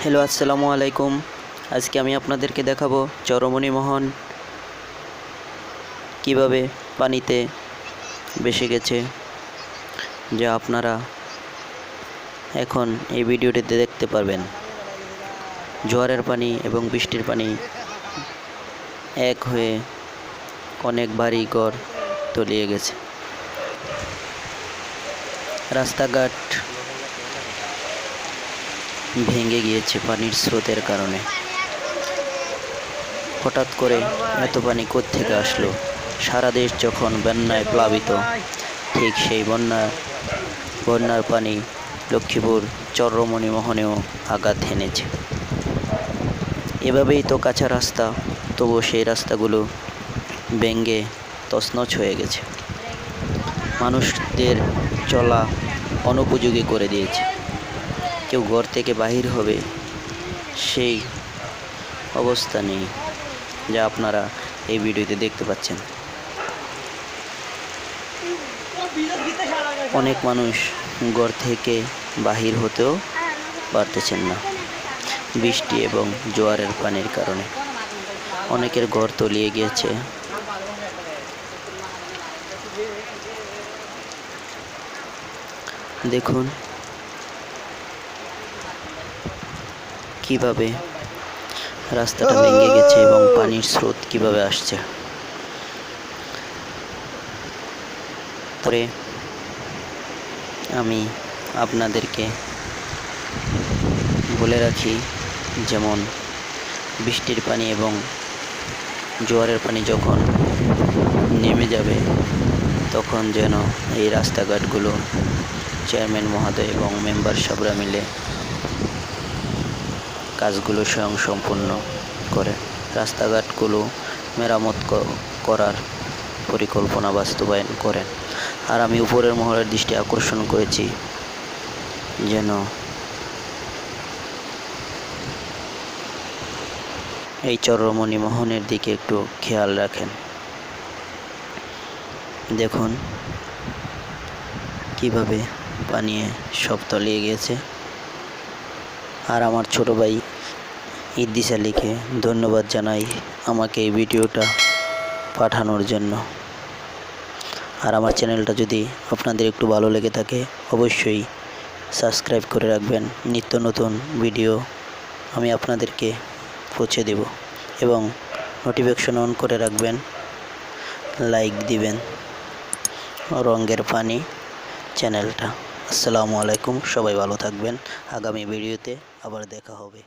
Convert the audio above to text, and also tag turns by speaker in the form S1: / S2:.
S1: Hello, আসসালামু আলাইকুম। আজকে আমি আপনাদেরকে দেখাবো চরমণি মোহন কীভাবে পানিতে বেসে গেছে, যা আপনারা এখন এই ভিডিওটিতে দেখতে পারবেন। জোয়ারের পানি এবং বৃষ্টির পানি এক হয়ে অনেক বাড়ি ঘর তলিয়ে গেছে। রাস্তাঘাট ভেঙে গিয়েছে পানির স্রোতের কারণে। হঠাৎ করে এত পানি থেকে আসলো? সারা দেশ যখন বন্যায় প্লাবিত, ঠিক সেই বন্যা, বন্যার পানি লক্ষ্মীপুর চরমণি মোহনেও আঘাত হেনেছে। এভাবেই তো কাঁচা রাস্তা, তবুও সেই রাস্তাগুলো ভেঙ্গে তছনছ হয়ে গেছে। মানুষদের চলা অনুপযোগী করে দিয়েছে। কেউ ঘর থেকে বাহির হবে, সেই অবস্থা নেই যা আপনারা এই ভিডিওতে দেখতে পাচ্ছেন। অনেক মানুষ ঘর থেকে বাহির হতেও পারতেছেন না, বৃষ্টি এবং জোয়ারের পানির কারণে। অনেকের ঘর তলিয়ে গিয়েছে। দেখুন কীভাবে রাস্তাটা ভেঙে গেছে এবং পানির স্রোত কীভাবে আসছে? পরে আমি আপনাদেরকে বলে রাখি, যেমন বৃষ্টির পানি এবং জোয়ারের পানি যখন নেমে যাবে, তখন যেন এই রাস্তাঘাটগুলো চেয়ারম্যান মহোদয় এবং মেম্বার সাহেবরা মিলে কাজগুলো স্বয়ং সম্পূর্ণ করে। রাস্তাঘাটগুলো মেরামত করার পরিকল্পনা বাস্তবায়ন করেন। আর আমি উপরের মহলের দৃষ্টি আকর্ষণ করেছি যেন এই চরমণি মোহনের দিকে একটু খেয়াল রাখেন। দেখুন কীভাবে পানিয়ে সব তলিয়ে গিয়েছে আর আমার ছোট ভাই ইদ্দিস আলীকে ধন্যবাদ জানাই আমাকে এই ভিডিওটা পাঠানোর জন্য। আর আমার চ্যানেলটা যদি আপনাদের একটু ভালো লেগে থাকে, অবশ্যই সাবস্ক্রাইব করে রাখবেন। নিত্য নতুন ভিডিও আমি আপনাদেরকে পৌঁছে দেব এবং নোটিফিকেশন অন করে রাখবেন। লাইক দিবেন রঙ্গের পানি চ্যানেলটা। আসসালামু আলাইকুম, সবাই ভালো থাকবেন। আগামী ভিডিওতে আবার দেখা হবে।